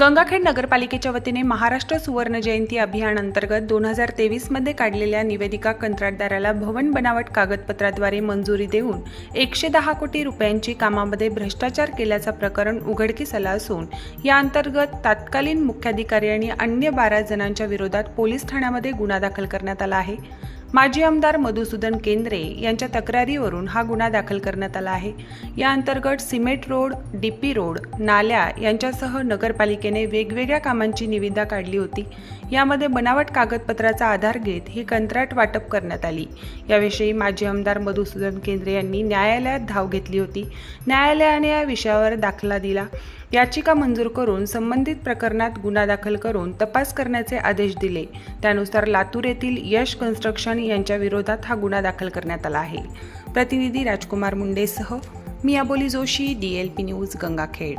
गंगाखेड नगरपालिकेच्या वतीने महाराष्ट्र सुवर्ण जयंती अभियान अंतर्गत दोन हजार तेवीसमध्ये काढलेल्या निवेदिका कंत्राटदाराला भवन बनावट कागदपत्राद्वारे मंजुरी देऊन एकशे दहा कोटी रुपयांची कामामध्ये भ्रष्टाचार केल्याचा प्रकरण उघडकीस आला असून या अंतर्गत तात्कालीन मुख्याधिकारी आणि अन्य बारा जणांच्या विरोधात पोलीस ठाण्यामध्ये गुन्हा दाखल करण्यात आला आहे. माजी आमदार मधुसूदन केंद्रे यांच्या तक्रारीवरून हा गुन्हा दाखल करण्यात आला आहे. या अंतर्गत सिमेंट रोड डीपी रोड नाल्या यांच्यासह नगरपालिकेने वेगवेगळ्या कामांची निविदा काढली होती. यामध्ये बनावट कागदपत्राचा आधार घेत ही कंत्राट वाटप करण्यात आली. याविषयी माजी आमदार मधुसूदन केंद्रे यांनी न्यायालयात धाव घेतली होती. न्यायालयाने या विषयावर दाखला दिला. याचिका मंजूर करून संबंधित प्रकरणात गुन्हा दाखल करून तपास करण्याचे आदेश दिले. त्यानुसार लातूर येथील यश कन्स्ट्रक्शन यांच्या विरोधात हा गुन्हा दाखल करण्यात आला आहे. प्रतिनिधी राजकुमार मुंडेसह मी Aboli Joshi D L P news Gangakhed.